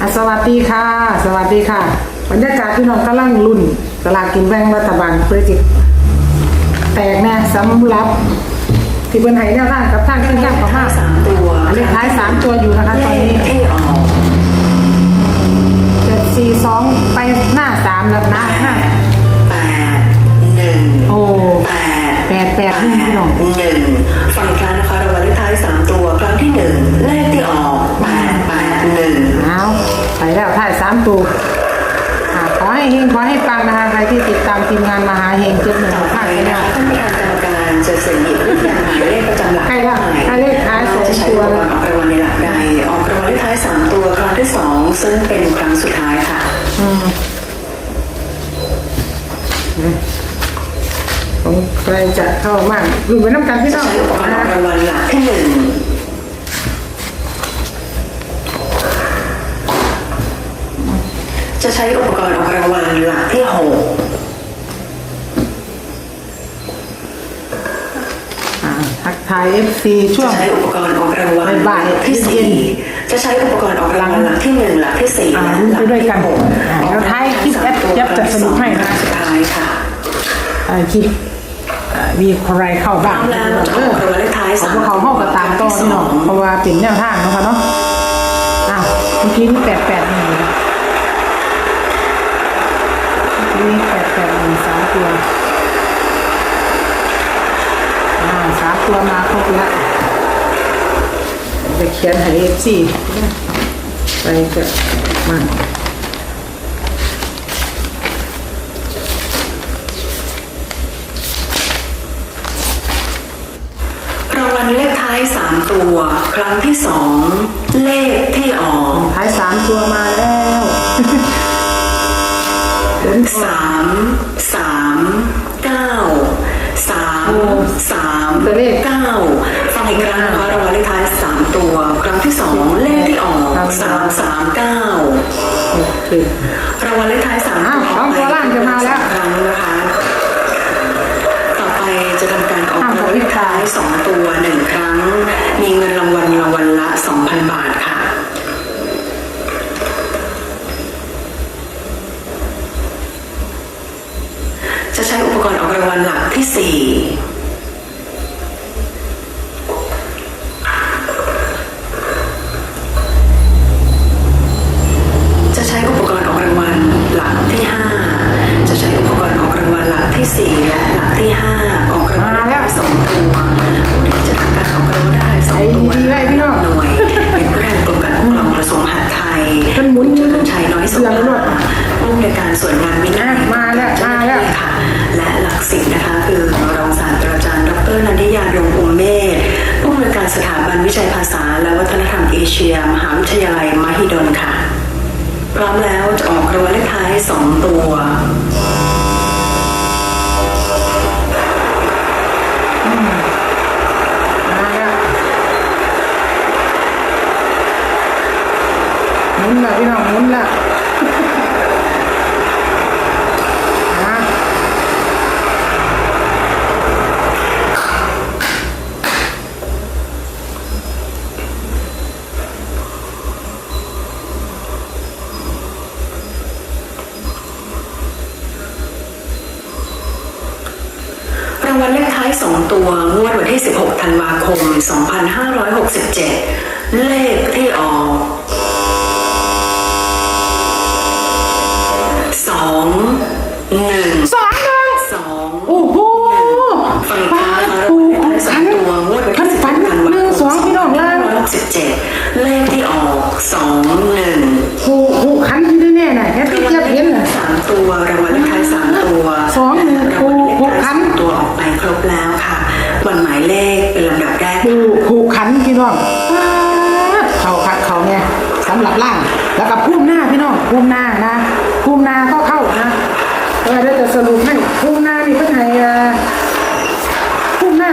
อะสวัสดีค่ะ สวัสดีค่ะ บรรยากาศพี่น้องกำลังรุ่นตลาดกินแบ่งรัฐบาลเพื่อจิแตกแน่สำหรับที่เป็นไห้แนวทางกับทางขึ้นย่างของมาสามตัวอันเลขท้ายสามตัวอยู่นะคะตอนนี้ที่ออกเจ็ดสี่สองไปหน้าสามแล้วนะหน้าแปดหนึ่งโอ้แปดแปดแปดหนึ่งพี่น้องหนึ่งฟังอีกครั้งายสามตัวอะขอให้เฮงขอให้ปังนะคะใครที่ติดตามทีมงานมหาเฮงเจ็ดหนึ่งต่อไปห้านะเนี่ยคะท่านประธานกรรมการจะเสี่ยงหยิบลูกยางหมายเลขประจำหลักใกล้ละใกล้เลขท้ายสองจะใช้ตัวอุปแล้วกรณ์ออกรางวัลในหลักใดออกรางวัลเลขท้ายสามตัวครั้งที่สองซึ่งเป็นครั้งสุดท้ายค่ะอืมของใครจะเข้ามาอยู่ไปน้ำกันพี่จะน้องใช้อุปกรณ์ออกนะรางวัลหลักที่หนึ่ง จะใช้อุปกรณ์ออกรางวัลหลักที่หกอ่าทักทายเอฟซีช่วจะง ใช้อุปกรณ์ออกรางวัลบ่ายๆหลักที่เย็สี่นจะใช้อุปกรณ์ออกรางวัลหลักที่หนึ่งหลักที่สี่อ่าและลุ้นหลัไปกด้วยที่กันหกอ่าแล้วท้ายคลิปแอปแอปจะสรุปให้นะ สุดท้ายค่ะอ่าคลิปอ่ามีใครเข้าบ้างพร้อมแล้วจะเออออกรางวัลเลขท้ายขอสางมพวกเขาเข้ากับตามต่อพี่น้องเพราะว่าเป็นแนวทางเนาะคะเนาะอ้าวเมื่อกี้นี่แปดแปดหนึ่งนี่แปดแปดหนึ่งสามตัวอ่าสามตัวมาครบแล้วจะ เขียนให้เอฟซีไปเกิดมารางวัลเลขท้ายสามตัว ครั้งที่สองเลขที่ออกท้ายสามตัวมาแล้วเดินสามสามเก้าสามสามเก้าฟัง อีกครั้งนะคะรางวัลเลขท้ายสามตัว ครั้งที่สองเลขที่ออกสามสามเก้าโอเครางวัลเลขท้ายสามอ้าวสองตัวล่างจะมาแล้วครั้งนะคะ ต่อไปจะทำการออกรางวัลเลขท้ายสองตัวหนึ่งครั้ง มีเงินรางวัลรางวัลละสองพันบาทค่ะจะใช้อุปกรณ์ออกรางวัลหลักที่สี่ คุณเฉลิมชัยน้อยสุเสือรวดผู้ในการส่วนงานวินัยมาแล้วมาแล้วค่ะ และหลักสิบนะคะ คือรองศาสตราจารย์ ดรนันทิยาดวงอุมเมธผู้อำนวยการสถาบันวิจัยภาษา และวัฒนธรรมเอเชีย มหาวิทยาลัยมหิดลค่ะ พร้อมแล้วจะออกรางวัลเลขท้ายสองตัว วัลเลขท้าย 2 ตัว งวดวันที่ 16 ธันวาคม 2567 เลขที่ออก 2 1 นพี่น้องป๊าดเขาขัดเขาเนี่ยสำหรับล่าง แล้วกับพุ่มหน้าพี่น้องพุ่มหน้านะพุ่มหน้าก็เข้านะเออเดี๋ยวจะสรุปให้พุ่มหน้านี่เพิ่นให้เอ่อพุ่มหน้า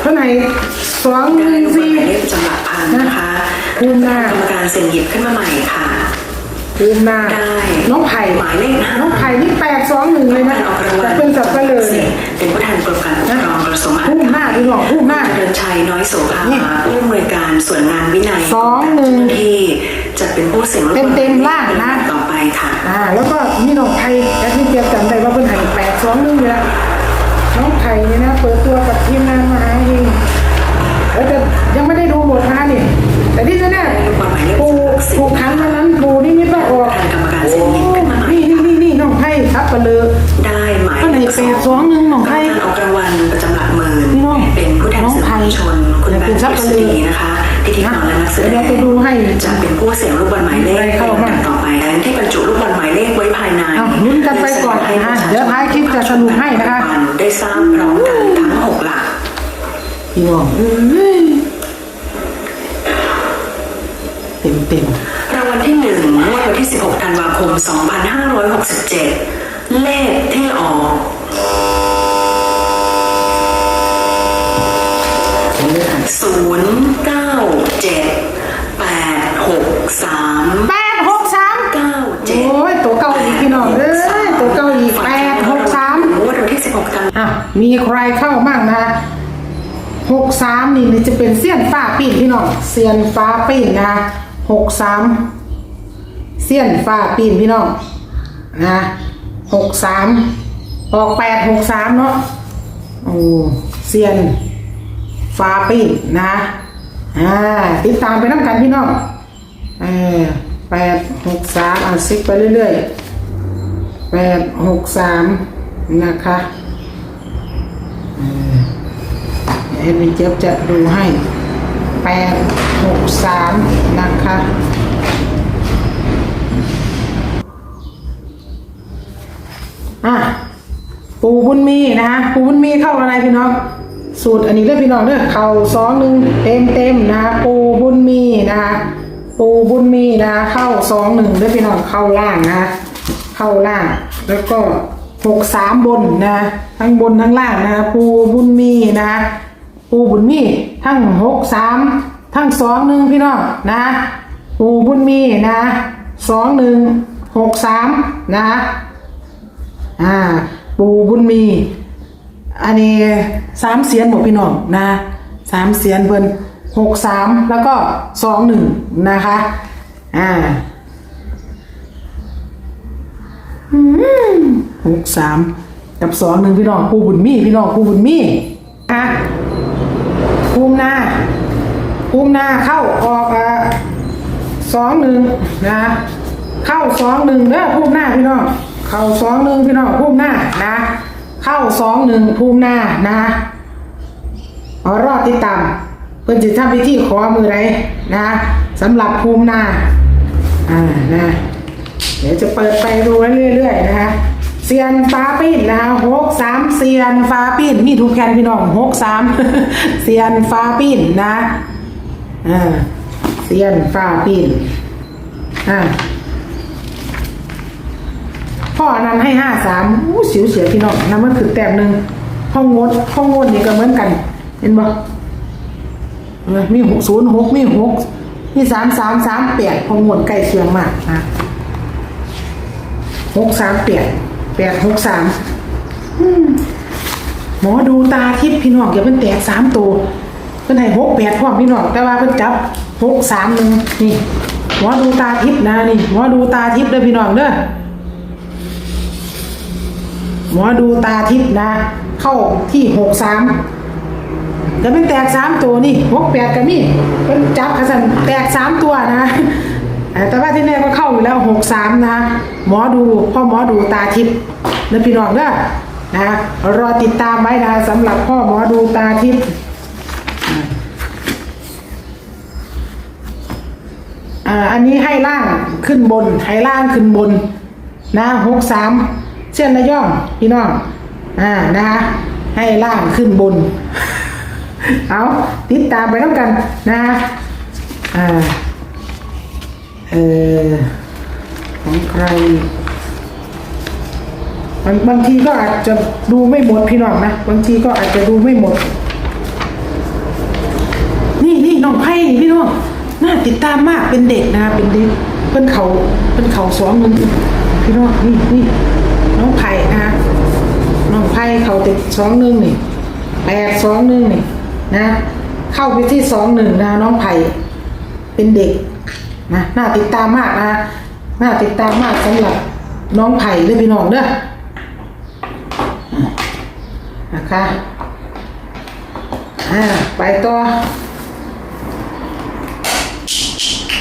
เพิ่นให้สองหได้นึ่งลูกบอลสี่หมายเลขประจำหลักพันนะคะภูมิหน้ากรรมการเสี่ยงหยิบขึ้นมาใหม่ค่ะพุ่มหน้าได้น้องไผ่หมายเลขห้าน้องไผ่นี่แปดสองหนึ่งเลยนะออกรางวัจะลเป็นสับเปลือสี่เนี่ยเป็นผู้แทนกรมการปกครองกระทรวงมหาดพุ่มไทหน้ายพี่น้องพุ่มหน้าเดิน ชัยน้อยโสภานี่ผู้อำนวยการส่วนงานวินัยสองหนึ่งเจ้าหน้าที่จะเป็นผู้ผู้เสี่ยงลูกบอลเต็มๆล่างนะต่อไปค่ะอ่าแล้วก็มีน้องไทยแอดมินเจียบจำได้ว่าเพิ่นให้แปดสองหนึ่งอยู่แล้วน้องไทยเนี่ยนะเปิดตัวกับทีมงานมหาเฮงแล้วแต่ยังไม่ได้ดูหมดนะนี่แต่ที่แน่ๆปูปูคันวัน ย่าแบเป็งนซับพิไปษเลยฎีนะคะพิธีกรและนักแสดเดี๋ยวงจะดูให้จะเป็นผู้เสี่ยงลูกบอลหมายเลขเข้ามาต่อไปที่บรรจุลูกบอลหมายเลขไว้ภายในอ้าวลุ้นกันไปก่อนนะเดี๋ยวท้ายคลิปจะสรุปให้นะคะได้ทราบพร้อมกันทั้งหกหลักพี่น้องเอ้ยเต็มเต็มรางวัลที่หนึ่งงวดวันที่ 16 ธันวาคม 2567 เลขที่ออก ๆผมเลยค่ะ0 9 7 8 6 3แปดหกสาม9โอ้ยตัวเก่าอีกพี่น้องเอ้ยตัวเก่าอีกแปดหกสามงวดวันที่16ธันวาคมอะมีใครเข้าบ้างนะหกสามนี่นี่จะเป็นเสี้ยนฟ้าปีนพี่น้องเสียนฟ้าปีนนะหกสามเสี้ยนฟ้าปีนพี่น้องนะหกสามออกแปดหกสามเนาะโอ้เสียน ฟาปีนนะอ่าติดตามไปน้ำกันพี่น้องเออแปดหกสามอะซิกไปเรื่อยๆแปดหกสามนะคะเออเอ็นเจี๊ยบจะดูให้แปดหกสามนะคะอะปูบุญมีนะคะปูบุญมีเข้าอะไรพี่น้อง สูตรอันนี้เด้อพี่น้องเด้อเข่าสองหนึ่งเต็มเต็มๆนะคะปูบุญมีนะคะปูบุญมีนะคะเข้าสองหนึ่งเด้อพี่น้องเข้าล่างนะคะเข้าล่าง แล้วก็หกสามบนนะทั้งบนทั้งล่างนะคะปูบุญมีนะคะปูบุญมีทั้งหกสามทั้งสองหนึ่งพี่น้องนะปูบุญมีนะสองหนึ่งหกสามนะอ่าปูบุญมี อันนี้สามเสียนบอกพี่น้องนะสามเสียนเพิ่นหกสามแล้วก็สองหนึ่งนะคะอ่าหกสามกับสองหนึ่งพี่น้องปูบุญมีพี่น้องปูบุญมีอะภูมิหน้าภูมิหน้าเข้าออกอะสองหนึ่งนะเข้าสองหนึ่งเด้อภูมิหน้าพี่น้องเข้าสองหนึ่งพี่น้องภูมิหน้านะ เข้าสองหนึ่งภูมิหน้านะอรอดติดตามเพื่อนจะทำพิธีขอมือไรนะสำหรับภูมิหน้าอ่านะเดี๋ยวจะเปิดไปดูเรื่อยๆนะคะเซียนฟ้าปิ้นนะคะหกสามเซียนฟ้าปิ้นมีทุกแคนพี่น้องหกสามเซียนฟ้าปิ้นนะอ่าเซียนฟ้าปิ้นอ่า พ่อนั้นให้ห้าสามอู้สิวเสียพี่น้องนั่นมันคือแต้มหนึ่งห้องงดห้องงดนี่ก็เหมือนกัน เห็นบ่มีหกศูนย์หกมีหกมีสามสามสามแปดห้องงดใกล้เคียงมากนะหกสามแปดแปดหกสามหมอดูตาทิพย์พี่น้องอย่าเป็นแตกสามตัวเพิ่นให้หกแปดพร้อมพี่น้องแต่ว่าเพิ่นจับหกสามหนึ่งนี่หมอดูตาทิพย์นะนี่หมอดูตาทิพย์เด้อพี่น้องเด้อ มอดูตาทิพย์นะ เข้าที่หกสามจะเป็นแตกสามตัวนี่หกแปดกันนี่เป็นจับกระสันแตกสามตัวนะแต่ว่าที่แน่ก็เข้าอยู่แล้วหกสามนะหมอดูพ่อหมอดูตาทิพย์นะพี่น้องเด้อนะรอติดตามไว้นะสำหรับพ่อหมอดูตาทิพย์อันนี้ให้ล่างขึ้นบน ให้ล่างขึ้นบน นะหกสาม เส้นระย่องพี่น้อง อ่านะคะ ให้ล่างขึ้นบน เอาติดตามไปต้องกันนะอ่าเออของใครบางบางทีก็อาจจะดูไม่หมดพี่น้องนะบางทีก็อาจจะดูไม่หมด นี่นี่น้องไพ่พี่น้องน่าติดตามมากเป็นเด็กนะเป็นเด็กเป็นเขาเป็นเขาสองนึ่งพี่น้องนี่นี่ น้องไผ่นะน้องไผ่เขาติดสองหนึ่งนี่แปดสองหนึ่งนี่นะ เข้าไปที่สองหนึ่งนะน้องไผ่เป็นเด็กนะน่าติดตามมากนะน่าติดตามมากสำหรับน้องไผ่เด้อพี่น้องเด้อนะคะอ่าไปต่อ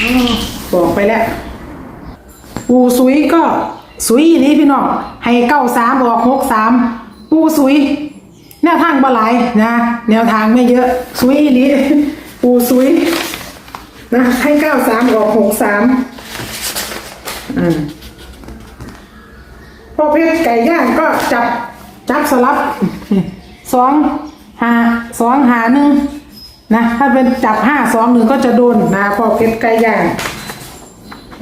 อบอกไปแล้วปูสุยก็ สุยอีนี้พี่น้องให้เก้าสามออกหกสามปูสุยแนวทางบ่หลายนะ แนวทางไม่เยอะสุยอีนี้ปูสุยนะให้เก้าสามออกหกสามอืมพอเพชรไก่ย่างก็จับจับสลับสองหาสองหาหนึ่งนะ ถ้าเป็นจับห้าสองหนึ่งก็จะโดนนะพอเพชรไก่ย่าง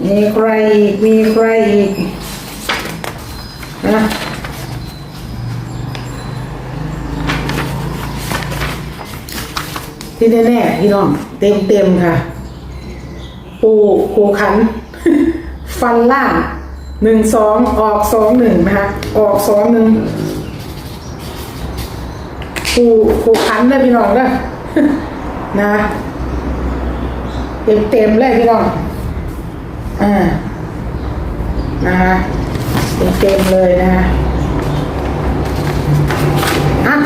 มีใครอีกมีใครอีก ที่แน่ๆพี่น้อง เต็มเต็มๆค่ะ ปูปูขัน ฟันล่างหนึ่งสองออกสองหนึ่งนะคะ ออกสองหนึ่งปูปูขันเลยพี่น้องเด้อนะเต็มเต็มๆเลยพี่น้อง อ่า นะคะ เต็มเลยนะคะอะ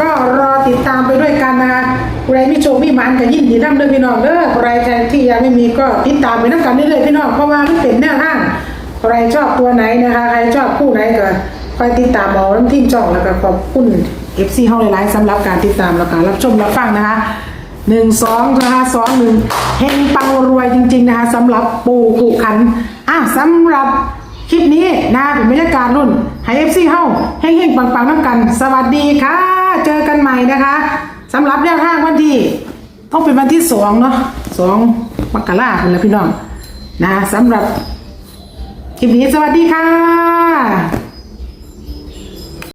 ก็รอติดตามไปด้วยกันนะคะใครมีโชว์มีหมันกับยินดีน้ำเด้อพี่น้องเด้อใครใครที่ยังไม่มีก็ติดตามไปน้ำกันได้เลยพี่น้องเพราะว่ามันเป็นแนวทางใครชอบตัวไหนนะคะใครชอบคู่ไหนก็คอยติดตามเอาน้ำทีมจ่องแล้วก็ขอบคุณเอฟซีเฮาหลายสำหรับการติดตามแล้วก็รับชมรับฟังนะคะหนึ่งสองนะคะสองหนึ่งเฮงปังรวยจริง ๆ นะคะสำหรับปูผูขันอะสำหรับ คลิปนี้นะเป็นบรรยากาศรุ่นไฮเอฟซีเฮ้าเฮงเฮงๆปังๆน้ำกัน สวัสดีค่ะ เจอกันใหม่นะคะสำหรับแนวทางวันที่ ต้องเป็นวันที่สองเนาะสองมกราคมแล้วพี่น้อง นะสำหรับคลิปนี้สวัสดีค่ะ